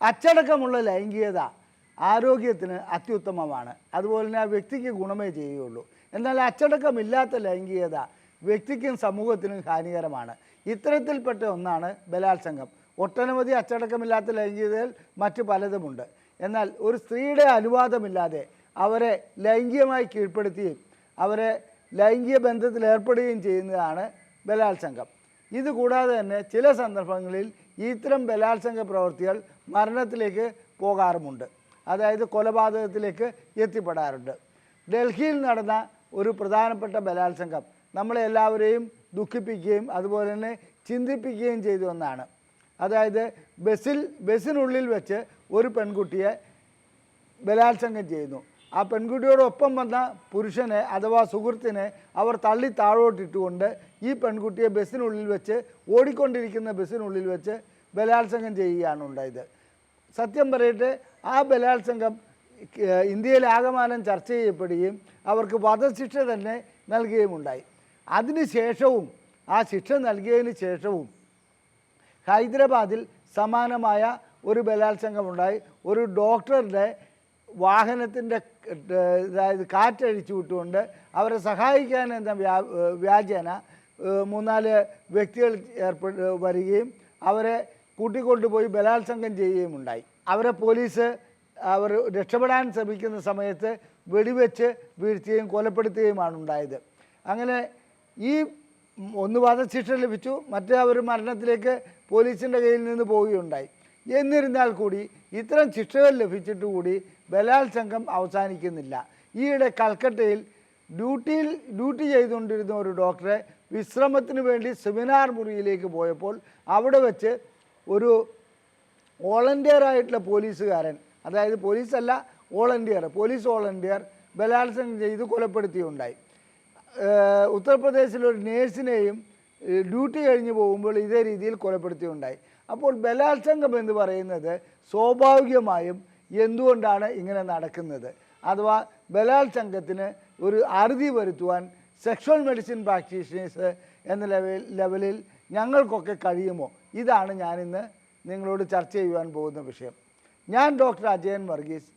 അച്ചടക്കമുള്ള ലൈംഗികത ആരോഗ്യത്തിന് അത്യുത്തമമാണ്. അതുപോലെ തന്നെ ആ വ്യക്തിക്ക് ഗുണമേ ചെയ്യുകയുള്ളൂ. എന്നാൽ അച്ചടക്കമില്ലാത്ത ലൈംഗികത വ്യക്തിക്കും സമൂഹത്തിനും ഹാനികരമാണ്. ഇത്തരത്തിൽപ്പെട്ട ഒന്നാണ് ബലാത്സംഗം. ഒട്ടനവധി അച്ചടക്കമില്ലാത്ത ലൈംഗികതയിൽ മറ്റു പലതുമുണ്ട്. എന്നാൽ ഒരു സ്ത്രീയുടെ അനുവാദമില്ലാതെ അവരെ ലൈംഗികമായി കീഴ്പ്പെടുത്തുകയും അവരെ ലൈംഗിക ബന്ധത്തിൽ ഏർപ്പെടുകയും ചെയ്യുന്നതാണ് ബലാത്സംഗം. ഇതുകൂടാതെ തന്നെ ചില സന്ദർഭങ്ങളിൽ ഇത്തരം ബലാത്സംഗ പ്രവൃത്തികൾ മരണത്തിലേക്ക് പോകാറുമുണ്ട്. അതായത് കൊലപാതകത്തിലേക്ക് എത്തിപ്പെടാറുണ്ട്. ഡൽഹിയിൽ നടന്ന ഒരു പ്രധാനപ്പെട്ട ബലാത്സംഗം നമ്മളെ എല്ലാവരെയും ദുഃഖിപ്പിക്കുകയും അതുപോലെ തന്നെ ചിന്തിപ്പിക്കുകയും ചെയ്തു ഒന്നാണ് അതായത് ബസ്സിൽ ബസ്സിനുള്ളിൽ വെച്ച് ഒരു പെൺകുട്ടിയെ ബലാത്സംഗം ചെയ്യുന്നു. ആ പെൺകുട്ടിയോടൊപ്പം വന്ന പുരുഷനെ അഥവാ സുഹൃത്തിനെ അവർ തള്ളി താഴോട്ടിട്ടുകൊണ്ട് ഈ പെൺകുട്ടിയെ ബസ്സിനുള്ളിൽ വെച്ച് ഓടിക്കൊണ്ടിരിക്കുന്ന ബസ്സിനുള്ളിൽ വെച്ച് ബലാത്സംഗം ചെയ്യുകയാണ് ഉണ്ടായത്. സത്യം പറയട്ടെ ആ ബലാത്സംഗം ഇന്ത്യയിൽ ആകമാനം ചർച്ച ചെയ്യപ്പെടുകയും അവർക്ക് വധശിക്ഷ തന്നെ നൽകുകയും ഉണ്ടായി. അതിന് ശേഷവും ആ ശിക്ഷ നൽകിയതിന് ശേഷവും ഹൈദരാബാദിൽ സമാനമായ ഒരു ബലാത്സംഗമുണ്ടായി ഒരു ഡോക്ടറുടെ വാഹനത്തിന്റെ അതായത് കാറ്റഴിച്ചു വിട്ടുകൊണ്ട് അവരെ സഹായിക്കാൻ എന്ന വ്യാ വ്യാജേന മൂന്നാൽ വ്യക്തികൾ ഏർപ്പെട്ട് വരികയും അവരെ കൂട്ടിക്കൊണ്ടുപോയി ബലാത്സംഗം ചെയ്യുകയും ഉണ്ടായി അവരെ പോലീസ് അവർ രക്ഷപ്പെടാൻ ശ്രമിക്കുന്ന സമയത്ത് വെടിവെച്ച് വീഴ്ത്തുകയും കൊലപ്പെടുത്തുകയുമാണ് ഉണ്ടായത്. അങ്ങനെ ഈ ഒന്ന് വധശിക്ഷ ലഭിച്ചു മറ്റേ അവർ മരണത്തിലേക്ക് പോലീസിന്റെ കയ്യിൽ നിന്ന് പോവുകയുണ്ടായി. എന്നിരുന്നാൽ കൂടി ഇത്തരം ശിക്ഷകൾ ലഭിച്ചിട്ട് കൂടി ബലാത്സംഗം അവസാനിക്കുന്നില്ല. ഈയിടെ കൽക്കട്ടയിൽ ഡ്യൂട്ടിയിൽ ഡ്യൂട്ടി ചെയ്തുകൊണ്ടിരുന്ന ഒരു ഡോക്ടറെ വിശ്രമത്തിന് വേണ്ടി സെമിനാർ മുറിയിലേക്ക് പോയപ്പോൾ അവിടെ വെച്ച് ഒരു വോളണ്ടിയർ ആയിട്ടുള്ള പോലീസുകാരൻ അതായത് പോലീസല്ല വോളണ്ടിയർ പോലീസ് വോളണ്ടിയർ ബലാത്സംഗം ചെയ്ത് കൊലപ്പെടുത്തിയുണ്ടായി. ഉത്തർപ്രദേശിലൊരു നേഴ്സിനെയും ഡ്യൂട്ടി കഴിഞ്ഞ് പോകുമ്പോൾ ഇതേ രീതിയിൽ കൊലപ്പെടുത്തിയുണ്ടായി. അപ്പോൾ ബലാത്സംഗം എന്ന് പറയുന്നത് സ്വാഭാവികമായും എന്തുകൊണ്ടാണ് ഇങ്ങനെ നടക്കുന്നത്? അഥവാ ബലാത്സംഗത്തിന് ഒരു അറുതി വരുത്തുവാൻ സെക്ഷൽ മെഡിസിൻ പ്രാക്ടീഷണേഴ്സ് എന്ന ലെവൽ ലെവലിൽ ഞങ്ങൾക്കൊക്കെ കഴിയുമോ? ഇതാണ് ഞാനിന്ന് നിങ്ങളോട് ചർച്ച ചെയ്യുവാൻ പോകുന്ന വിഷയം. ഞാൻ ഡോക്ടർ അജയൻ വർഗീസ്.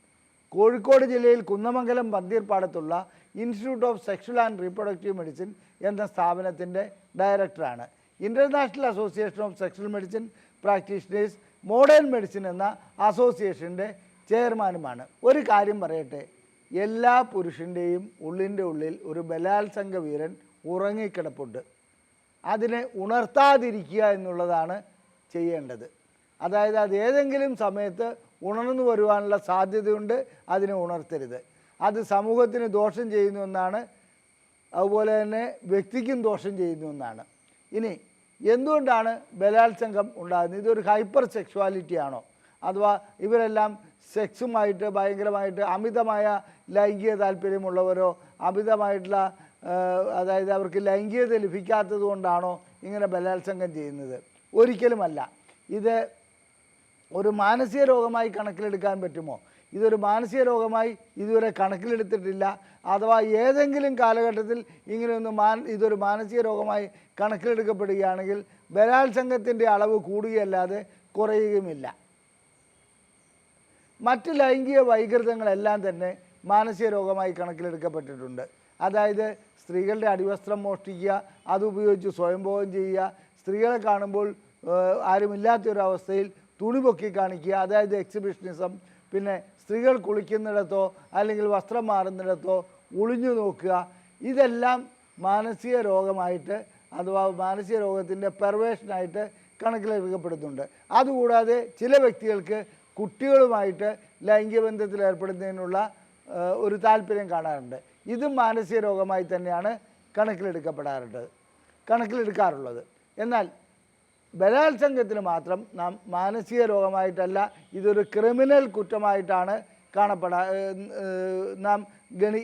കോഴിക്കോട് ജില്ലയിൽ Kunnamangalam പന്തീർപ്പാടത്തുള്ള institute of sexual and reproductive medicine എന്ന സ്ഥാപനത്തിന്റെ ഡയറക്ടറാണ്. International association of sexual medicine practitioners modern medicine എന്ന അസോസിയേഷന്റെ ചെയർമാനുമാണ്. ഒരു കാര്യം പറയട്ടെ എല്ലാ പുരുഷന്റെയും ഉള്ളിന്റെ ഉള്ളിൽ ഒരു ബലാത്സംഗ വീരൻ ഉറങ്ങിക്കിടപ്പുണ്ട്. അതിനെ ഉണർത്താതിരിക്കുക എന്നുള്ളതാണ് ചെയ്യേണ്ടത്. അതായത് അത് ഏതെങ്കിലും സമയത്ത് ഉണർന്നു വരുവാനുള്ള സാധ്യതയുണ്ട് അതിനെ ഉണർത്തരുത്. അത് സമൂഹത്തിന് ദോഷം ചെയ്യുന്ന ഒന്നാണ് അതുപോലെ തന്നെ വ്യക്തിക്കും ദോഷം ചെയ്യുന്ന ഒന്നാണ് ഇനി എന്തുകൊണ്ടാണ് ബലാത്സംഗം ഉണ്ടാകുന്നത്? ഇതൊരു ഹൈപ്പർ സെക്ഷുവാലിറ്റി ആണോ? അഥവാ ഇവരെല്ലാം സെക്സുമായിട്ട് ഭയങ്കരമായിട്ട് അമിതമായ ലൈംഗിക താല്പര്യമുള്ളവരോ അമിതമായിട്ടുള്ള അതായത് അവർക്ക് ലൈംഗികത ലഭിക്കാത്തത് കൊണ്ടാണോ ഇങ്ങനെ ബലാത്സംഗം ചെയ്യുന്നത്? ഒരിക്കലുമല്ല. ഇത് ഒരു മാനസിക രോഗമായി കണക്കിലെടുക്കാൻ പറ്റുമോ? ഇതൊരു മാനസിക രോഗമായി ഇതുവരെ കണക്കിലെടുത്തിട്ടില്ല. അഥവാ ഏതെങ്കിലും കാലഘട്ടത്തിൽ ഇങ്ങനെയൊന്ന് മാൻ ഇതൊരു മാനസിക രോഗമായി കണക്കിലെടുക്കപ്പെടുകയാണെങ്കിൽ ബലാത്സംഗത്തിന്റെ അളവ് കൂടുകയല്ലാതെ കുറയുകയുമില്ല. മറ്റ് ലൈംഗിക വൈകൃതങ്ങളെല്ലാം തന്നെ മാനസിക രോഗമായി കണക്കിലെടുക്കപ്പെട്ടിട്ടുണ്ട്. അതായത് സ്ത്രീകളുടെ അടിവസ്ത്രം മോഷ്ടിക്കുക അതുപയോഗിച്ച് സ്വയംഭോഗം ചെയ്യുക സ്ത്രീകളെ കാണുമ്പോൾ ആരുമില്ലാത്തൊരവസ്ഥയിൽ തുണി പൊക്കി കാണിക്കുക അതായത് എക്സിബിഷനിസം പിന്നെ സ്ത്രീകൾ കുളിക്കുന്നിടത്തോ അല്ലെങ്കിൽ വസ്ത്രം മാറുന്നിടത്തോ ഒളിഞ്ഞു നോക്കുക. ഇതെല്ലാം മാനസിക രോഗമായിട്ട് അഥവാ മാനസിക രോഗത്തിന്റെ പെർവേഷനായിട്ട് കണക്കിലെടുക്കപ്പെടുന്നുണ്ട്. അതുകൂടാതെ ചില വ്യക്തികൾക്ക് കുട്ടികളുമായിട്ട് ലൈംഗിക ബന്ധത്തിൽ ഏർപ്പെടുന്നതിനുള്ള ഒരു താല്പര്യം കാണാറുണ്ട്. ഇതും മാനസിക രോഗമായി തന്നെയാണ് കണക്കിലെടുക്കപ്പെടാറുള്ളത് കണക്കിലെടുക്കാറുള്ളത്. എന്നാൽ ബലാത്സംഗത്തിന് മാത്രം നാം മാനസിക രോഗമായിട്ടല്ല ഇതൊരു ക്രിമിനൽ കുറ്റമായിട്ടാണ് കാണപ്പെടാ നാം ഗണി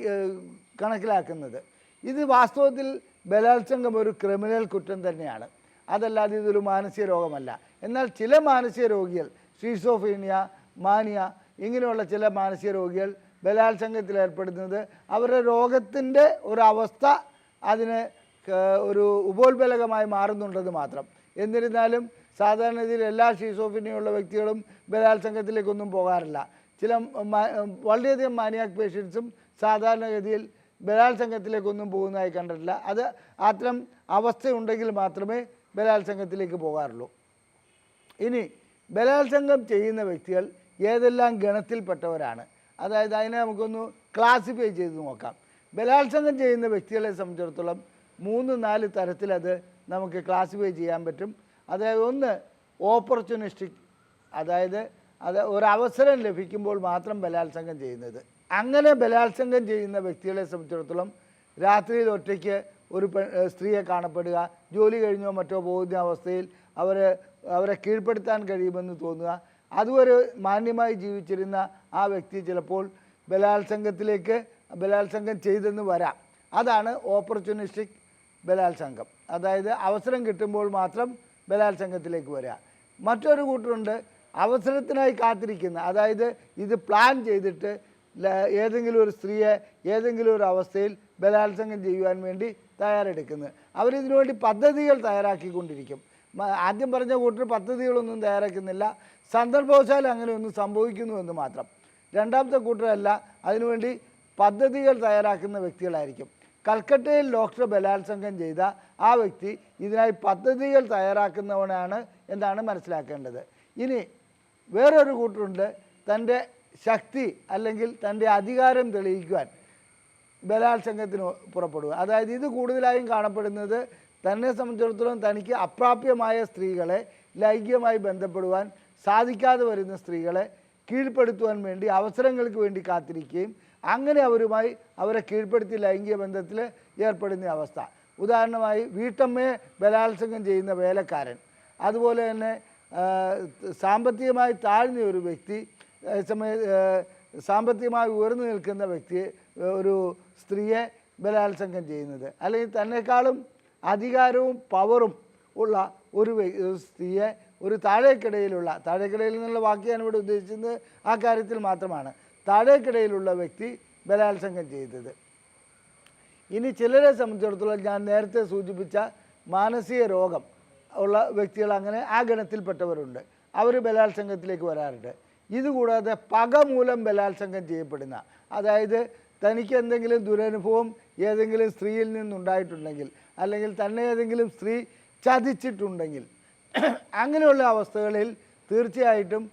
കണക്കിലാക്കുന്നത്. ഇത് വാസ്തവത്തിൽ ബലാത്സംഗം ഒരു ക്രിമിനൽ കുറ്റം തന്നെയാണ്. അതല്ലാതെ ഇതൊരു മാനസിക രോഗമല്ല. എന്നാൽ ചില മാനസിക രോഗികൾ ഷീസോഫീനിയ മാനിയ ഇങ്ങനെയുള്ള ചില മാനസിക രോഗികൾ ബലാത്സംഗത്തിൽ ഏർപ്പെടുന്നത്. അവരുടെ രോഗത്തിന്റെ ഒരവസ്ഥ അതിന് ഒരു ഉപോത്ബലകമായി മാറുന്നുണ്ടെന്ന് മാത്രം. എന്നിരുന്നാലും സാധാരണ സാധാരണഗതിയിൽ എല്ലാ ഷീസോഫിനിയുള്ള വ്യക്തികളും ബലാത്സംഗത്തിലേക്കൊന്നും പോകാറില്ല. ചില വളരെയധികം മാനിയാക് പേഷ്യൻസും സാധാരണഗതിയിൽ ബലാത്സംഗത്തിലേക്കൊന്നും പോകുന്നതായി കണ്ടിട്ടില്ല. അത് അത്തരം അവസ്ഥയുണ്ടെങ്കിൽ മാത്രമേ ബലാത്സംഗത്തിലേക്ക് പോകാറുള്ളൂ. ഇനി ബലാത്സംഗം ചെയ്യുന്ന വ്യക്തികൾ ഏതെല്ലാം ഗണത്തിൽപ്പെട്ടവരാണ്? അതായത് അതിനെ നമുക്കൊന്ന് ക്ലാസിഫൈ ചെയ്ത് നോക്കാം. ബലാത്സംഗം ചെയ്യുന്ന വ്യക്തികളെ സംബന്ധിച്ചിടത്തോളം മൂന്ന് നാല് തരത്തിലത് നമുക്ക് ക്ലാസിഫൈ ചെയ്യാൻ പറ്റും. അതായത് ഒന്ന് ഓപ്പർച്യൂണിസ്റ്റിക് അതായത് അത് ഒരവസരം ലഭിക്കുമ്പോൾ മാത്രം ബലാത്സംഗം ചെയ്യുന്നത്. അങ്ങനെ ബലാത്സംഗം ചെയ്യുന്ന വ്യക്തികളെ സംബന്ധിച്ചിടത്തോളം രാത്രിയിൽ ഒറ്റയ്ക്ക് ഒരു സ്ത്രീയെ കാണപ്പെടുക ജോലി കഴിഞ്ഞോ മറ്റോ പോകുന്ന അവസ്ഥയിൽ അവർ അവരെ കീഴ്പ്പെടുത്താൻ കഴിയുമെന്ന് തോന്നുക അതുവരെ മാന്യമായി ജീവിച്ചിരുന്ന ആ വ്യക്തി ചിലപ്പോൾ ബലാത്സംഗത്തിലേക്ക് ബലാത്സംഗം ചെയ്തെന്ന് വരാം. അതാണ് ഓപ്പർച്യൂണിസ്റ്റിക് ബലാത്സംഗം. അതായത് അവസരം കിട്ടുമ്പോൾ മാത്രം ബലാത്സംഗത്തിലേക്ക് വരിക മറ്റൊരു കൂട്ടരുണ്ട് അവസരത്തിനായി കാത്തിരിക്കുന്ന. അതായത് ഇത് പ്ലാൻ ചെയ്തിട്ട് ഏതെങ്കിലും ഒരു സ്ത്രീയെ ഏതെങ്കിലും ഒരു അവസ്ഥയിൽ ബലാത്സംഗം ചെയ്യുവാൻ വേണ്ടി തയ്യാറെടുക്കുന്നത് അവരിതിനു വേണ്ടി പദ്ധതികൾ തയ്യാറാക്കിക്കൊണ്ടിരിക്കും. ആദ്യം പറഞ്ഞ കൂട്ടർ പദ്ധതികളൊന്നും തയ്യാറാക്കുന്നില്ല. സന്ദർഭവശാൽ അങ്ങനെയൊന്നും സംഭവിക്കുന്നു എന്ന് മാത്രം. രണ്ടാമത്തെ കൂട്ടരല്ല അതിനുവേണ്ടി പദ്ധതികൾ തയ്യാറാക്കുന്ന വ്യക്തികളായിരിക്കും. കൽക്കട്ടയിൽ ഡോക്ടർ ബലാത്സംഗം ചെയ്ത ആ വ്യക്തി ഇതിനായി പദ്ധതികൾ തയ്യാറാക്കുന്നവനാണ് എന്നാണ് മനസ്സിലാക്കേണ്ടത്. ഇനി വേറൊരു കൂട്ടരുണ്ട് തന്റെ ശക്തി അല്ലെങ്കിൽ തന്റെ അധികാരം തെളിയിക്കുവാൻ ബലാത്സംഗത്തിന് പുറപ്പെടുക. അതായത് ഇത് കൂടുതലായും കാണപ്പെടുന്നത് തന്നെ സംബന്ധിച്ചിടത്തോളം തനിക്ക് അപ്രാപ്യമായ സ്ത്രീകളെ ലൈംഗികമായി ബന്ധപ്പെടുവാൻ സാധിക്കാതെ വരുന്ന സ്ത്രീകളെ കീഴ്പ്പെടുത്തുവാൻ വേണ്ടി അവസരങ്ങൾക്ക് വേണ്ടി കാത്തിരിക്കുകയും അങ്ങനെ അവരുമായി അവരെ കീഴ്പ്പെടുത്തി ലൈംഗിക ബന്ധത്തിൽ ഏർപ്പെടുന്ന അവസ്ഥ. ഉദാഹരണമായി വീട്ടമ്മയെ ബലാത്സംഗം ചെയ്യുന്ന വേലക്കാരൻ. അതുപോലെ തന്നെ സാമ്പത്തികമായി താഴ്ന്ന ഒരു വ്യക്തി സമയ സാമ്പത്തികമായി ഉയർന്നു നിൽക്കുന്ന വ്യക്തിയെ ഒരു സ്ത്രീയെ ബലാത്സംഗം ചെയ്യുന്നത്. അല്ലെങ്കിൽ തന്നെക്കാളും അധികാരവും പവറും ഉള്ള ഒരു വ്യക്തിയെ ഒരു താഴേക്കിടയിലുള്ള താഴേക്കിടയിൽ നിന്നുള്ള ഞാൻ ഇവിടെ ഉദ്ദേശിക്കുന്നത് ആ കാര്യത്തിൽ മാത്രമാണ്. താഴേക്കിടയിലുള്ള വ്യക്തി ബലാത്സംഗം ചെയ്തത്. ഇനി ചിലരെ സംബന്ധിച്ചിടത്തോളം ഞാൻ നേരത്തെ സൂചിപ്പിച്ച മാനസിക രോഗം ഉള്ള വ്യക്തികൾ അങ്ങനെ ആ ഗണത്തിൽപ്പെട്ടവരുണ്ട് അവർ ബലാത്സംഗത്തിലേക്ക് വരാറുണ്ട്. ഇതുകൂടാതെ പക മൂലം ബലാത്സംഗം ചെയ്യപ്പെടുന്ന അതായത് തനിക്ക് എന്തെങ്കിലും ദുരനുഭവം ഏതെങ്കിലും സ്ത്രീയിൽ നിന്നുണ്ടായിട്ടുണ്ടെങ്കിൽ അല്ലെങ്കിൽ തന്നെ ഏതെങ്കിലും സ്ത്രീ ചതിച്ചിട്ടുണ്ടെങ്കിൽ അങ്ങനെയുള്ള അവസ്ഥകളിൽ തീർച്ചയായിട്ടും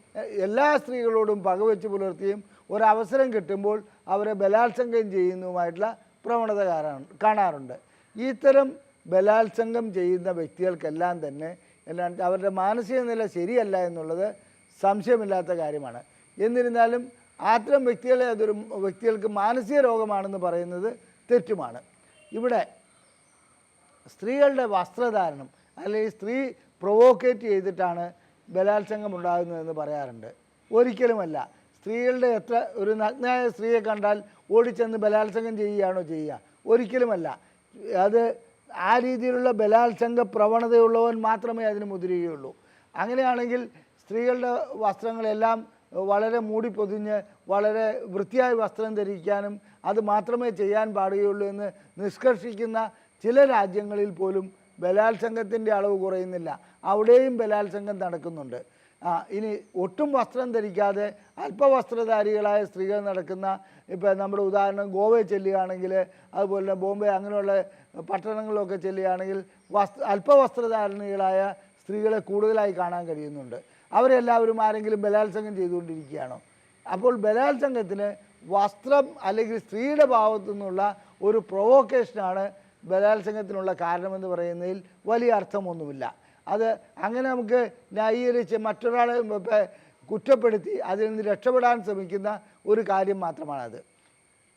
എല്ലാ സ്ത്രീകളോടും പകവെച്ച് പുലർത്തിയും ഒരവസരം കിട്ടുമ്പോൾ അവരെ ബലാത്സംഗം ചെയ്യുന്നതുമായിട്ടുള്ള പ്രവണത കാണാ- കാണാറുണ്ട്. ഇത്തരം ബലാത്സംഗം ചെയ്യുന്ന വ്യക്തികൾക്കെല്ലാം തന്നെ എല്ലാം അവരുടെ മാനസിക നില ശരിയല്ല എന്നുള്ളത് സംശയമില്ലാത്ത കാര്യമാണ്. എന്നിരുന്നാലും അത്തരം വ്യക്തികളെ അതൊരു വ്യക്തികൾക്ക് മാനസിക രോഗമാണെന്ന് പറയുന്നത് തെറ്റുമാണ്. ഇവിടെ സ്ത്രീകളുടെ വസ്ത്രധാരണം അല്ലെങ്കിൽ സ്ത്രീ പ്രൊവോക്കേറ്റ് ചെയ്തിട്ടാണ് ബലാത്സംഗം ഉണ്ടാകുന്നതെന്ന് പറയാറുണ്ട്. ഒരിക്കലുമല്ല. സ്ത്രീകളുടെ എത്ര ഒരു നഗ്നായ സ്ത്രീയെ കണ്ടാൽ ഓടിച്ചെന്ന് ബലാത്സംഗം ചെയ്യുകയാണോ ചെയ്യുക? ഒരിക്കലുമല്ല. അത് ആ രീതിയിലുള്ള ബലാത്സംഗ പ്രവണതയുള്ളവൻ മാത്രമേ അതിന് മുതിരുകയുള്ളൂ. അങ്ങനെയാണെങ്കിൽ സ്ത്രീകളുടെ വസ്ത്രങ്ങളെല്ലാം വളരെ മൂടി പൊതിഞ്ഞ് വളരെ വൃത്തിയായ വസ്ത്രം ധരിക്കാനും അത് മാത്രമേ ചെയ്യാൻ പാടുകയുള്ളൂ എന്ന് നിഷ്കർഷിക്കുന്ന ചില രാജ്യങ്ങളിൽ പോലും ബലാത്സംഗത്തിന്റെ അളവ് കുറയുന്നില്ല. അവിടെയും ബലാത്സംഗം നടക്കുന്നുണ്ട്. ഇനി ഒട്ടും വസ്ത്രം ധരിക്കാതെ അല്പവസ്ത്രധാരികളായ സ്ത്രീകൾ നടക്കുന്ന ഇപ്പം നമ്മുടെ ഉദാഹരണം ഗോവയിൽ ചെല്ലുകയാണെങ്കിൽ അതുപോലെ ബോംബെ അങ്ങനെയുള്ള പട്ടണങ്ങളിലൊക്കെ ചെല്ലുകയാണെങ്കിൽ വസ്ത്ര അല്പവസ്ത്രധാരണികളായ സ്ത്രീകളെ കൂടുതലായി കാണാൻ കഴിയുന്നുണ്ട്. അവരെല്ലാവരും ആരെങ്കിലും ബലാത്സംഗം ചെയ്തുകൊണ്ടിരിക്കുകയാണോ? അപ്പോൾ ബലാത്സംഗത്തിന് വസ്ത്രം അല്ലെങ്കിൽ സ്ത്രീയുടെ ഭാഗത്തു നിന്നുള്ള ഒരു പ്രൊവോക്കേഷനാണ് ബലാത്സംഗത്തിനുള്ള കാരണമെന്ന് പറയുന്നതിൽ വലിയ അർത്ഥമൊന്നുമില്ല. അത് അങ്ങനെ നമുക്ക് ന്യായീകരിച്ച് മറ്റൊരാളെ കുറ്റപ്പെടുത്തി അതിൽ നിന്ന് രക്ഷപ്പെടാൻ ശ്രമിക്കുന്ന ഒരു കാര്യം മാത്രമാണത്.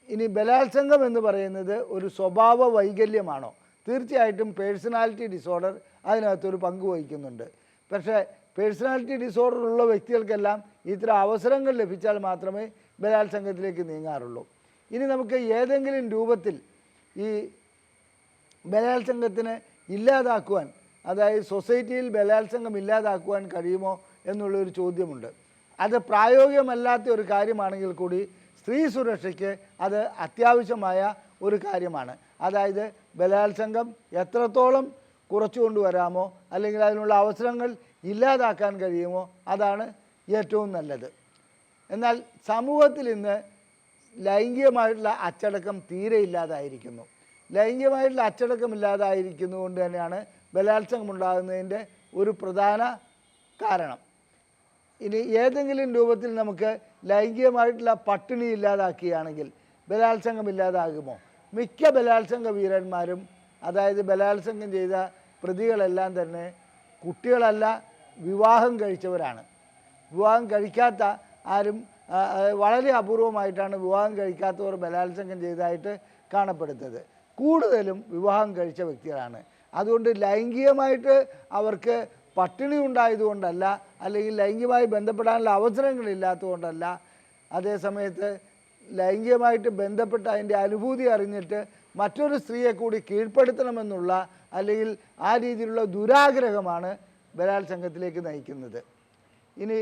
ഇനി ബലാത്സംഗം എന്ന് പറയുന്നത് ഒരു സ്വഭാവ വൈകല്യമാണോ? തീർച്ചയായിട്ടും പേഴ്സണാലിറ്റി ഡിസോർഡർ അതിനകത്തൊരു പങ്ക് വഹിക്കുന്നുണ്ട്. പക്ഷേ പേഴ്സണാലിറ്റി ഡിസോർഡർ ഉള്ള വ്യക്തികൾക്കെല്ലാം ഇത്തരം അവസരങ്ങൾ ലഭിച്ചാൽ മാത്രമേ ബലാത്സംഗത്തിലേക്ക് നീങ്ങാറുള്ളൂ. ഇനി നമുക്ക് ഏതെങ്കിലും രൂപത്തിൽ ഈ ബലാത്സംഗത്തിന് ഇല്ലാതാക്കുവാൻ അതായത് സൊസൈറ്റിയിൽ ബലാത്സംഗം ഇല്ലാതാക്കുവാൻ കഴിയുമോ എന്നുള്ളൊരു ചോദ്യമുണ്ട്. അത് പ്രായോഗികമല്ലാത്ത ഒരു കാര്യമാണെങ്കിൽ കൂടി സ്ത്രീ സുരക്ഷയ്ക്ക് അത് അത്യാവശ്യമായ ഒരു കാര്യമാണ്. അതായത് ബലാത്സംഗം എത്രത്തോളം കുറച്ചു കൊണ്ടുവരാമോ അല്ലെങ്കിൽ അതിനുള്ള അവസരങ്ങൾ ഇല്ലാതാക്കാൻ കഴിയുമോ? അതാണ് ഏറ്റവും നല്ലത്. എന്നാൽ സമൂഹത്തിൽ ഇന്ന് ലൈംഗികമായിട്ടുള്ള അച്ചടക്കം തീരെ ഇല്ലാതായിരിക്കുന്നു. ലൈംഗികമായിട്ടുള്ള അച്ചടക്കം ഇല്ലാതായിരിക്കുന്നത് കൊണ്ട് തന്നെയാണ് ബലാത്സംഗം ഉണ്ടാകുന്നതിന്റെ ഒരു പ്രധാന കാരണം. ഇനി ഏതെങ്കിലും രൂപത്തിൽ നമുക്ക് ലൈംഗികമായിട്ടുള്ള പട്ടിണി ഇല്ലാതാക്കുകയാണെങ്കിൽ ബലാത്സംഗം ഇല്ലാതാകുമോ? മിക്ക ബലാത്സംഗ വീരന്മാരും അതായത് ബലാത്സംഗം ചെയ്ത പ്രതികളെല്ലാം തന്നെ കുട്ടികളല്ല വിവാഹം കഴിച്ചവരാണ്. വിവാഹം കഴിക്കാത്ത ആരും വളരെ അപൂർവമായിട്ടാണ് വിവാഹം കഴിക്കാത്തവർ ബലാത്സംഗം ചെയ്തതായിട്ട് കാണപ്പെടുന്നത്. കൂടുതലും വിവാഹം കഴിച്ച വ്യക്തികളാണ്. അതുകൊണ്ട് ലൈംഗികമായിട്ട് അവർക്ക് പട്ടിണി ഉണ്ടായതുകൊണ്ടല്ല അല്ലെങ്കിൽ ലൈംഗികമായി ബന്ധപ്പെടാനുള്ള അവസരങ്ങളില്ലാത്തതുകൊണ്ടല്ല അതേസമയത്ത് ലൈംഗികമായിട്ട് ബന്ധപ്പെട്ട അതിന്റെ അനുഭൂതി അറിഞ്ഞിട്ട് മറ്റൊരു സ്ത്രീയെ കൂടി കീഴ്പ്പെടുത്തണമെന്നുള്ള അല്ലെങ്കിൽ ആ രീതിയിലുള്ള ദുരാഗ്രഹമാണ് ബലാത്സംഗത്തിലേക്ക് നയിക്കുന്നത്. ഇനി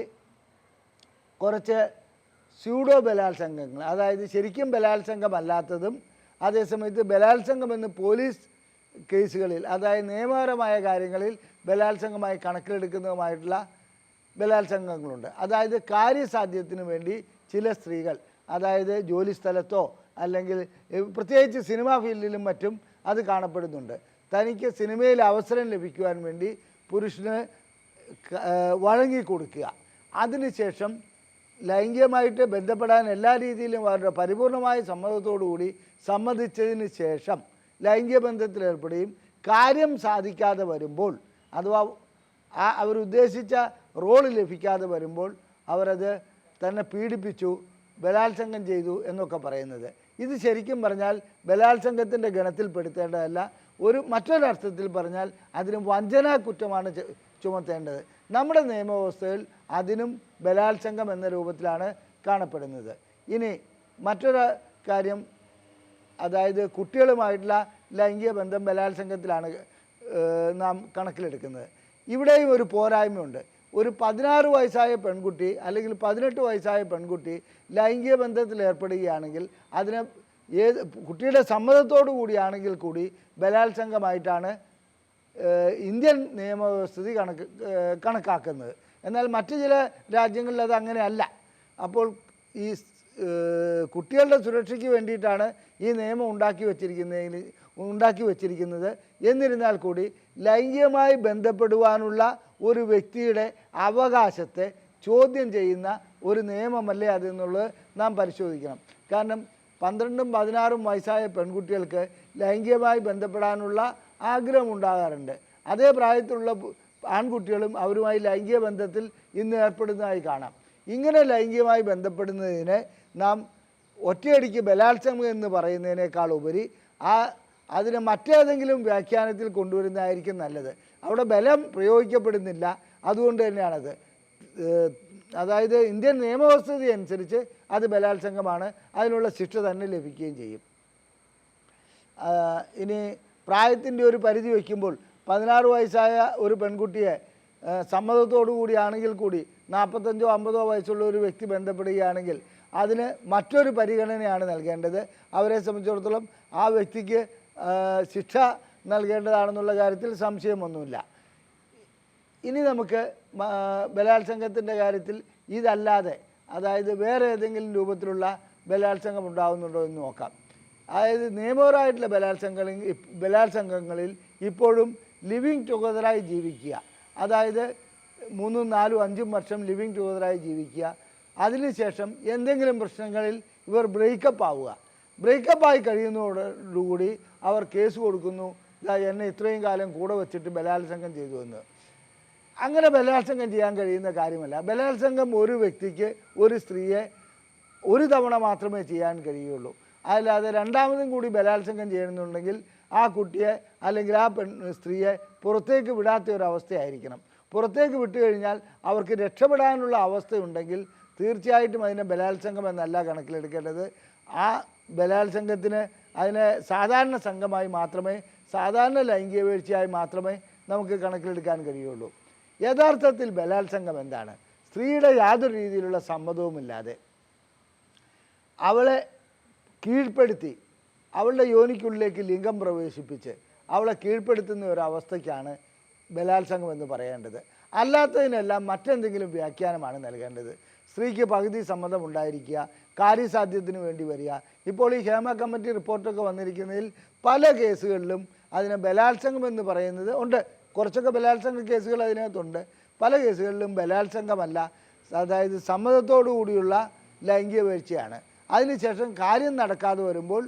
കുറച്ച് സ്യൂഡോ ബലാത്സംഗങ്ങൾ അതായത് ശരിക്കും ബലാത്സംഗമല്ലാത്തതും അതേസമയത്ത് ബലാത്സംഗം എന്ന് പോലീസ് കേസുകളിൽ അതായത് നിയമപരമായ കാര്യങ്ങളിൽ ബലാത്സംഗമായി കണക്കിലെടുക്കുന്നതുമായിട്ടുള്ള ബലാത്സംഗങ്ങളുണ്ട്. അതായത് കാര്യസാധ്യത്തിന് വേണ്ടി ചില സ്ത്രീകൾ അതായത് ജോലി സ്ഥലത്തോ അല്ലെങ്കിൽ പ്രത്യേകിച്ച് സിനിമാ ഫീൽഡിലും മറ്റും അത് കാണപ്പെടുന്നുണ്ട്. തനിക്ക് സിനിമയിൽ അവസരം ലഭിക്കുവാൻ വേണ്ടി പുരുഷന് വഴങ്ങിക്കൊടുക്കുക കൊടുക്കുക. അതിനുശേഷം ലൈംഗികമായിട്ട് ബന്ധപ്പെടാൻ എല്ലാ രീതിയിലും അവരുടെ പരിപൂർണമായ സമ്മതത്തോടുകൂടി സമ്മതിച്ചതിന് ശേഷം ലൈംഗിക ബന്ധത്തിലേർപ്പെടുകയും കാര്യം സാധിക്കാതെ വരുമ്പോൾ അഥവാ ആ അവരുദ്ദേശിച്ച റോൾ ലഭിക്കാതെ വരുമ്പോൾ അവരത് തന്നെ പീഡിപ്പിച്ചു ബലാത്സംഗം ചെയ്തു എന്നൊക്കെ പറയുന്നത്. ഇത് ശരിക്കും പറഞ്ഞാൽ ബലാത്സംഗത്തിന്റെ ഗണത്തിൽപ്പെടുത്തേണ്ടതല്ല. ഒരു മറ്റൊരർത്ഥത്തിൽ പറഞ്ഞാൽ അതിന് വഞ്ചനാ കുറ്റമാണ് ചുമത്തേണ്ടത്. നമ്മുടെ നിയമവ്യവസ്ഥയിൽ അതിനും ബലാത്സംഗം എന്ന രൂപത്തിലാണ് കാണപ്പെടുന്നത്. ഇനി മറ്റൊരു കാര്യം അതായത് കുട്ടികളുമായിട്ടുള്ള ലൈംഗിക ബന്ധം ബലാത്സംഗത്തിലാണ് നാം കണക്കിലെടുക്കുന്നത്. ഇവിടെയും ഒരു പോരായ്മയുണ്ട്. ഒരു പതിനാറ് വയസ്സായ പെൺകുട്ടി അല്ലെങ്കിൽ പതിനെട്ട് വയസ്സായ പെൺകുട്ടി ലൈംഗിക ബന്ധത്തിൽ ഏർപ്പെടുകയാണെങ്കിൽ അതിന് ഏത് കുട്ടിയുടെ സമ്മതത്തോടു കൂടിയാണെങ്കിൽ കൂടി ബലാത്സംഗമായിട്ടാണ് ഇന്ത്യൻ നിയമവ്യവസ്ഥിതി കണക്ക് കണക്കാക്കുന്നത്. എന്നാൽ മറ്റു ചില രാജ്യങ്ങളിൽ അത് അങ്ങനെയല്ല. അപ്പോൾ ഈ കുട്ടികളുടെ സുരക്ഷയ്ക്ക് വേണ്ടിയിട്ടാണ് ഈ നിയമം ഉണ്ടാക്കി വച്ചിരിക്കുന്നതിൽ ഉണ്ടാക്കി വച്ചിരിക്കുന്നത്. എന്നിരുന്നാൽ കൂടി ലൈംഗികമായി ബന്ധപ്പെടുവാനുള്ള ഒരു വ്യക്തിയുടെ അവകാശത്തെ ചോദ്യം ചെയ്യുന്ന ഒരു നിയമമല്ലേ അതെന്നുള്ളത് നാം പരിശോധിക്കണം. കാരണം പന്ത്രണ്ടും പതിനാറും വയസ്സായ പെൺകുട്ടികൾക്ക് ലൈംഗികമായി ബന്ധപ്പെടാനുള്ള ആഗ്രഹം ഉണ്ടാകാറുണ്ട്. അതേ പ്രായത്തിലുള്ള ആൺകുട്ടികളും അവരുമായി ലൈംഗിക ബന്ധത്തിൽ ഇന്ന് ഏർപ്പെടുന്നതായി കാണാം. ഇങ്ങനെ ലൈംഗികമായി ബന്ധപ്പെടുന്നതിനെ നാം ഒറ്റയടിക്ക് ബലാത്സംഗം എന്ന് പറയുന്നതിനേക്കാൾ ഉപരി ആ അതിനെ മറ്റേതെങ്കിലും വ്യാഖ്യാനത്തിൽ കൊണ്ടുവരുന്നതായിരിക്കും നല്ലത്. അവിടെ ബലം പ്രയോഗിക്കപ്പെടുന്നില്ല. അതുകൊണ്ട് തന്നെയാണത്. അതായത് ഇന്ത്യൻ നിയമവ്യവസ്ഥിതി അനുസരിച്ച് അത് ബലാത്സംഗമാണ്. അതിനുള്ള ശിക്ഷ തന്നെ ലഭിക്കുകയും ചെയ്യും. ഇനി പ്രായത്തിന്റെ ഒരു പരിധി വയ്ക്കുമ്പോൾ പതിനാറ് വയസ്സായ ഒരു പെൺകുട്ടിയെ സമ്മതത്തോടു കൂടിയാണെങ്കിൽ കൂടി നാൽപ്പത്തഞ്ചോ അമ്പതോ വയസ്സുള്ള ഒരു വ്യക്തി ബന്ധപ്പെടുകയാണെങ്കിൽ അതിന് മറ്റൊരു പരിഗണനയാണ് നൽകേണ്ടത്. അവരെ സംബന്ധിച്ചിടത്തോളം ആ വ്യക്തിക്ക് ശിക്ഷ നൽകേണ്ടതാണെന്നുള്ള കാര്യത്തിൽ സംശയമൊന്നുമില്ല. ഇനി നമുക്ക് ബലാത്സംഗത്തിന്റെ കാര്യത്തിൽ ഇതല്ലാതെ അതായത് വേറെ ഏതെങ്കിലും രൂപത്തിലുള്ള ബലാത്സംഗം ഉണ്ടാകുന്നുണ്ടോ എന്ന് നോക്കാം. അതായത് നിയമപരമായിട്ടുള്ള ബലാത്സംഗങ്ങളിൽ ബലാത്സംഗങ്ങളിൽ ഇപ്പോഴും ലിവിങ് ടുഗദറായി ജീവിക്കുക. അതായത് മൂന്നും നാലും അഞ്ചും വർഷം ലിവിങ് ടുഗദറായി ജീവിക്കുക. അതിനുശേഷം എന്തെങ്കിലും പ്രശ്നങ്ങളിൽ ഇവർ ബ്രേക്കപ്പ് ആവുക. ബ്രേക്കപ്പ് ആയി കഴിയുന്നതോടുകൂടി അവർ കേസ് കൊടുക്കുന്നു. "ദാ എന്നെ ഇത്രയും കാലം കൂടെ വെച്ചിട്ട് ബലാത്സംഗം ചെയ്തു എന്ന്. അങ്ങനെ ബലാത്സംഗം ചെയ്യാൻ കഴിയുന്ന കാര്യമല്ല. ബലാത്സംഗം ഒരു വ്യക്തിക്ക് ഒരു സ്ത്രീയെ ഒരു തവണ മാത്രമേ ചെയ്യാൻ കഴിയുള്ളൂ. അതല്ലാതെ രണ്ടാമതും കൂടി ബലാത്സംഗം ചെയ്യണമെന്നുണ്ടെങ്കിൽ ആ കുട്ടിയെ അല്ലെങ്കിൽ ആ പെൺ സ്ത്രീയെ പുറത്തേക്ക് വിടാത്ത ഒരു അവസ്ഥയായിരിക്കണം. പുറത്തേക്ക് വിട്ടു കഴിഞ്ഞാൽ അവർക്ക് രക്ഷപ്പെടാനുള്ള അവസ്ഥയുണ്ടെങ്കിൽ തീർച്ചയായിട്ടും അതിനെ ബലാത്സംഗം എന്നല്ല കണക്കിലെടുക്കേണ്ടത്. ആ ബലാത്സംഗത്തിന് അതിനെ സാധാരണ സംഘമായി മാത്രമേ സാധാരണ ലൈംഗിക വീഴ്ചയായി മാത്രമേ നമുക്ക് കണക്കിലെടുക്കാൻ കഴിയുള്ളൂ. യഥാർത്ഥത്തിൽ ബലാത്സംഗം എന്താണ്? സ്ത്രീയുടെ യാതൊരു രീതിയിലുള്ള സമ്മതവുമില്ലാതെ അവളെ കീഴ്പ്പെടുത്തി അവളുടെ യോനിക്കുള്ളിലേക്ക് ലിംഗം പ്രവേശിപ്പിച്ച് അവളെ കീഴ്പ്പെടുത്തുന്ന ഒരു അവസ്ഥയ്ക്കാണ് ബലാത്സംഗം എന്ന് പറയേണ്ടത്. അല്ലാത്തതിനെല്ലാം മറ്റെന്തെങ്കിലും വ്യാഖ്യാനമാണ് നൽകേണ്ടത്. സ്ത്രീക്ക് പകുതി സമ്മതം ഉണ്ടായിരിക്കുക കാര്യസാധ്യത്തിന് വേണ്ടി വരിക. ഇപ്പോൾ ഈ ഹേമ കമ്മിറ്റി റിപ്പോർട്ടൊക്കെ വന്നിരിക്കുന്നതിൽ പല കേസുകളിലും അതിനെ ബലാത്സംഗം എന്ന് പറയുന്നത് ഉണ്ട്. കുറച്ചൊക്കെ ബലാത്സംഗ കേസുകൾ അതിനകത്തുണ്ട്. പല കേസുകളിലും ബലാത്സംഗമല്ല. അതായത് സമ്മതത്തോടു കൂടിയുള്ള ലൈംഗിക വീഴ്ചയാണ്. അതിനുശേഷം കാര്യം നടക്കാതെ വരുമ്പോൾ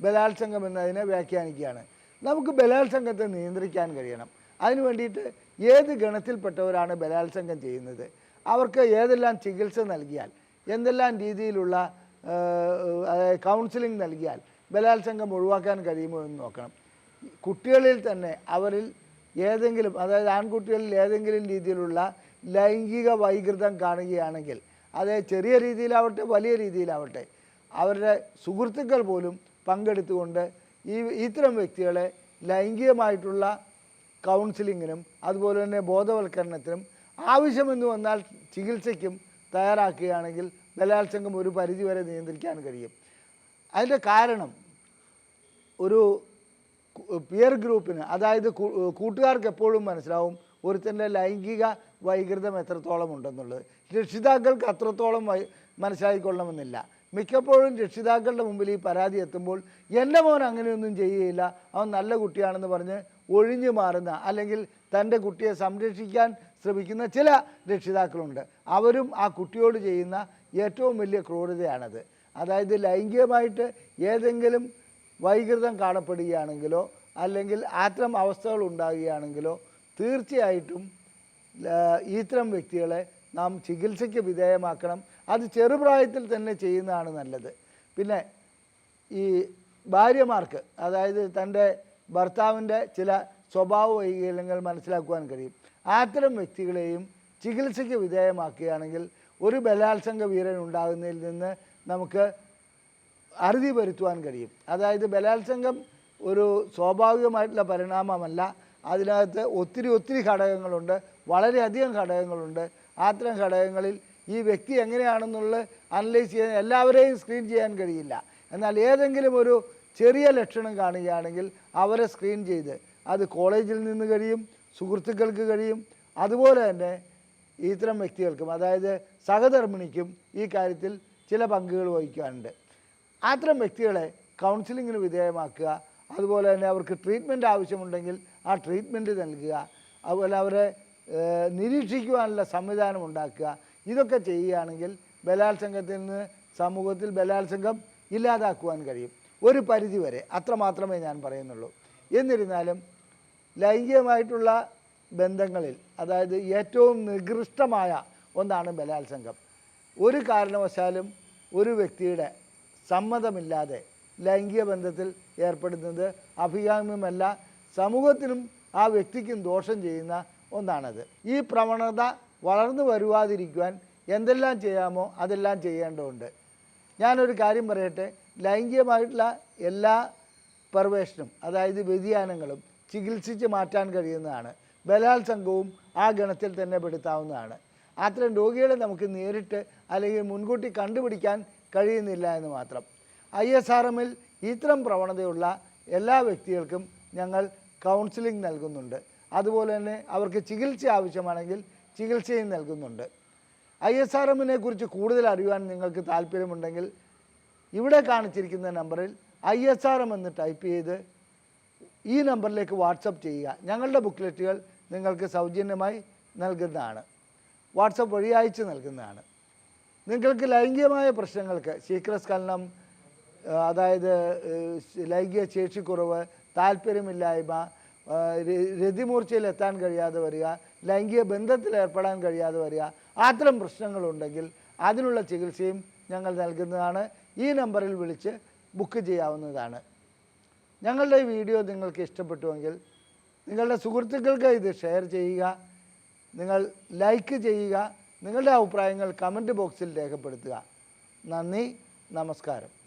ബലാത്സംഗം എന്നതിനെ വ്യാഖ്യാനിക്കുകയാണ്. നമുക്ക് ബലാത്സംഗത്തെ നിയന്ത്രിക്കാൻ കഴിയണം. അതിനു വേണ്ടിയിട്ട് ഏത് ഗണത്തിൽപ്പെട്ടവരാണ് ബലാത്സംഗം ചെയ്യുന്നത്? അവർക്ക് ഏതെല്ലാം ചികിത്സ നൽകിയാൽ എന്തെല്ലാം രീതിയിലുള്ള കൗൺസിലിംഗ് നൽകിയാൽ ബലാത്സംഗം ഒഴിവാക്കാൻ കഴിയുമോ എന്ന് നോക്കണം. കുട്ടികളിൽ തന്നെ അവരിൽ ഏതെങ്കിലും അതായത് ആൺകുട്ടികളിൽ ഏതെങ്കിലും രീതിയിലുള്ള ലൈംഗിക വൈകൃതം കാണുകയാണെങ്കിൽ അത് ചെറിയ രീതിയിലാവട്ടെ വലിയ രീതിയിലാവട്ടെ അവരുടെ സുഹൃത്തുക്കൾ പോലും പങ്കെടുത്തുകൊണ്ട് ഈ ഇത്തരം വ്യക്തികളെ ലൈംഗികമായിട്ടുള്ള കൗൺസിലിങ്ങിനും അതുപോലെ തന്നെ ബോധവൽക്കരണത്തിനും ആവശ്യമെന്ന് വന്നാൽ ചികിത്സയ്ക്കും തയ്യാറാക്കുകയാണെങ്കിൽ ബലാത്സംഗം ഒരു പരിധിവരെ നിയന്ത്രിക്കാൻ കഴിയും. അതിന്റെ കാരണം ഒരു പിയർ ഗ്രൂപ്പിന് അതായത് കൂട്ടുകാർക്ക് എപ്പോഴും മനസ്സിലാവും ഒരുത്തന്റെ ലൈംഗിക വൈകൃതം എത്രത്തോളം ഉണ്ടെന്നുള്ളത്. രക്ഷിതാക്കൾക്ക് അത്രത്തോളം വൈ മനസ്സിലാക്കിക്കൊള്ളണമെന്നില്ല മിക്കപ്പോഴും രക്ഷിതാക്കളുടെ മുമ്പിൽ ഈ പരാതി എത്തുമ്പോൾ എന്റെ മോൻ അങ്ങനെയൊന്നും ചെയ്യുകയില്ല അവൻ നല്ല കുട്ടിയാണെന്ന് പറഞ്ഞ് ഒഴിഞ്ഞു മാറുന്ന അല്ലെങ്കിൽ തന്റെ കുട്ടിയെ സംരക്ഷിക്കാൻ ശ്രമിക്കുന്ന ചില രക്ഷിതാക്കളുണ്ട്. അവരും ആ കുട്ടിയോട് ചെയ്യുന്ന ഏറ്റവും വലിയ ക്രൂരതയാണത്. അതായത് ലൈംഗികമായിട്ട് ഏതെങ്കിലും വൈകൃതം കാണപ്പെടുകയാണെങ്കിലോ അല്ലെങ്കിൽ അത്തരം അവസ്ഥകൾ ഉണ്ടാകുകയാണെങ്കിലോ തീർച്ചയായിട്ടും ഇത്തരം വ്യക്തികളെ നാം ചികിത്സയ്ക്ക് വിധേയമാക്കണം. അത് ചെറുപ്രായത്തിൽ തന്നെ ചെയ്യുന്നതാണ് നല്ലത്. പിന്നെ ഈ ഭാര്യമാർക്ക് അതായത് തന്റെ ഭർത്താവിന്റെ ചില സ്വഭാവ വൈകല്യങ്ങൾ മനസ്സിലാക്കുവാൻ കഴിയും. അത്തരം വ്യക്തികളെയും ചികിത്സയ്ക്ക് വിധേയമാക്കുകയാണെങ്കിൽ ഒരു ബലാത്സംഗ വീരൻ ഉണ്ടാകുന്നതിൽ നിന്ന് നമുക്ക് അറുതി വരുത്തുവാൻ കഴിയും. അതായത് ബലാത്സംഗം ഒരു സ്വാഭാവികമായിട്ടുള്ള പരിണാമമല്ല. അതിനകത്ത് ഒത്തിരി ഒത്തിരി ഘടകങ്ങളുണ്ട്. വളരെയധികം ഘടകങ്ങളുണ്ട്. അത്തരം ഘടകങ്ങളിൽ ഈ വ്യക്തി എങ്ങനെയാണെന്നുള്ളത് അനലൈസ് ചെയ്യാൻ എല്ലാവരെയും സ്ക്രീൻ ചെയ്യാൻ കഴിയില്ല. എന്നാൽ ഏതെങ്കിലും ഒരു ചെറിയ ലക്ഷണം കാണുകയാണെങ്കിൽ അവരെ സ്ക്രീൻ ചെയ്ത് അത് കോളേജിൽ നിന്ന് കഴിയും സുഹൃത്തുക്കൾക്ക് കഴിയും. അതുപോലെ തന്നെ ഇത്തരം വ്യക്തികൾക്കും അതായത് സഹധർമ്മിണിക്കും ഈ കാര്യത്തിൽ ചില പങ്കുകൾ വഹിക്കാനുണ്ട് അത്തരം വ്യക്തികളെ കൗൺസിലിങ്ങിന് വിധേയമാക്കുക. അതുപോലെ തന്നെ അവർക്ക് ട്രീറ്റ്മെന്റ് ആവശ്യമുണ്ടെങ്കിൽ ആ ട്രീറ്റ്മെന്റ് നൽകുക. അതുപോലെ അവരെ നിരീക്ഷിക്കുവാനുള്ള സംവിധാനം ഉണ്ടാക്കുക. ഇതൊക്കെ ചെയ്യുകയാണെങ്കിൽ ബലാത്സംഗത്തിൽ നിന്ന് സമൂഹത്തിൽ ബലാത്സംഗം ഇല്ലാതാക്കുവാൻ കഴിയും. ഒരു പരിധി വരെ അത്ര മാത്രമേ ഞാൻ പറയുന്നുള്ളൂ. എന്നിരുന്നാലും ലൈംഗികമായിട്ടുള്ള ബന്ധങ്ങളിൽ അതായത് ഏറ്റവും നികൃഷ്ടമായ ഒന്നാണ് ബലാത്സംഗം. ഒരു കാരണവശാലും ഒരു വ്യക്തിയുടെ സമ്മതമില്ലാതെ ലൈംഗിക ബന്ധത്തിൽ ഏർപ്പെടുന്നത് അഭികാമ്യമല്ല. സമൂഹത്തിനും ആ വ്യക്തിക്കും ദോഷം ചെയ്യുന്ന ഒന്നാണത്. ഈ പ്രവണത വളർന്നു വരുവാതിരിക്കുവാൻ എന്തെല്ലാം ചെയ്യാമോ അതെല്ലാം ചെയ്യേണ്ടതുണ്ട്. ഞാനൊരു കാര്യം പറയട്ടെ. ലൈംഗികമായിട്ടുള്ള എല്ലാ പെർവേഷനും അതായത് വ്യതിയാനങ്ങളും ചികിത്സിച്ച് മാറ്റാൻ കഴിയുന്നതാണ്. ബലാത്സംഗവും ആ ഗണത്തിൽ തന്നെ പെടുത്താവുന്നതാണ്. അത്തരം രോഗികളെ നമുക്ക് നേരിട്ട് അല്ലെങ്കിൽ മുൻകൂട്ടി കണ്ടുപിടിക്കാൻ കഴിയുന്നില്ല എന്ന് മാത്രം. ഐ എസ് ആർ എമ്മിൽ ഇത്തരം പ്രവണതയുള്ള എല്ലാ വ്യക്തികൾക്കും ഞങ്ങൾ കൗൺസിലിംഗ് നൽകുന്നുണ്ട്. അതുപോലെ തന്നെ അവർക്ക് ചികിത്സ ആവശ്യമാണെങ്കിൽ ചികിത്സയും നൽകുന്നുണ്ട്. ഐ എസ് ആർ എമ്മിനെ കുറിച്ച് കൂടുതൽ അറിയുവാൻ നിങ്ങൾക്ക് താല്പര്യമുണ്ടെങ്കിൽ ഇവിടെ കാണിച്ചിരിക്കുന്ന നമ്പറിൽ ഐ എസ് ആർ എം എന്ന് ടൈപ്പ് ചെയ്ത് ഈ നമ്പറിലേക്ക് വാട്സപ്പ് ചെയ്യുക. ഞങ്ങളുടെ ബുക്ക്ലെറ്റുകൾ നിങ്ങൾക്ക് സൗജന്യമായി നൽകുന്നതാണ്. വാട്സപ്പ് വഴി അയച്ചു നൽകുന്നതാണ്. നിങ്ങൾക്ക് ലൈംഗികമായ പ്രശ്നങ്ങൾക്ക് ശീഘ്രസ്ഖലനം ആ, അതായത് ലൈംഗിക ശേഷിക്കുറവ് താല്പര്യമില്ലായ്മ രതിമൂർച്ചയിൽ എത്താൻ കഴിയാതെ വരിക ലൈംഗിക ബന്ധത്തിൽ ഏർപ്പെടാൻ കഴിയാതെ വരിക അത്തരം പ്രശ്നങ്ങളുണ്ടെങ്കിൽ അതിനുള്ള ചികിത്സയും ഞങ്ങൾ നൽകുന്നതാണ്. ഈ നമ്പറിൽ വിളിച്ച് ബുക്ക് ചെയ്യാവുന്നതാണ്. ഞങ്ങളുടെ വീഡിയോ നിങ്ങൾക്ക് ഇഷ്ടപ്പെട്ടുവെങ്കിൽ നിങ്ങളുടെ സുഹൃത്തുക്കൾക്ക് ഇത് ഷെയർ ചെയ്യുക നിങ്ങൾ ലൈക്ക് ചെയ്യുക നിങ്ങളുടെ അഭിപ്രായങ്ങൾ കമന്റ് ബോക്സിൽ രേഖപ്പെടുത്തുക. നന്ദി നമസ്കാരം.